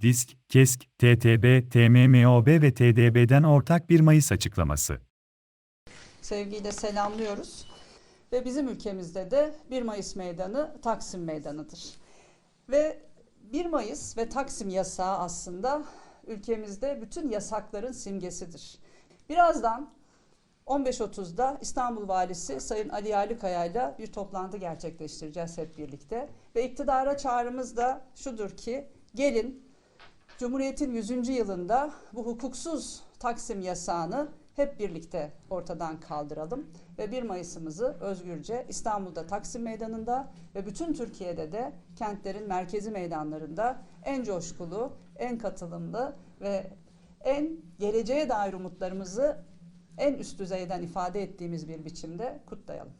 DİSK, KESK, TTB, TMMOB ve TDB'den ortak 1 Mayıs açıklaması. sevgiyle selamlıyoruz. Ve bizim ülkemizde de 1 Mayıs Meydanı Taksim Meydanı'dır. Ve 1 Mayıs ve Taksim yasağı aslında ülkemizde bütün yasakların simgesidir. Birazdan 15.30'da İstanbul Valisi Sayın Ali Yerlikaya ile bir toplantı gerçekleştireceğiz hep birlikte. Ve iktidara çağrımız da şudur ki gelin Cumhuriyet'in 100. yılında bu hukuksuz Taksim yasağını hep birlikte ortadan kaldıralım ve 1 Mayıs'ımızı özgürce İstanbul'da Taksim Meydanı'nda ve bütün Türkiye'de de kentlerin merkezi meydanlarında en coşkulu, en katılımlı ve en geleceğe dair umutlarımızı en üst düzeyden ifade ettiğimiz bir biçimde kutlayalım.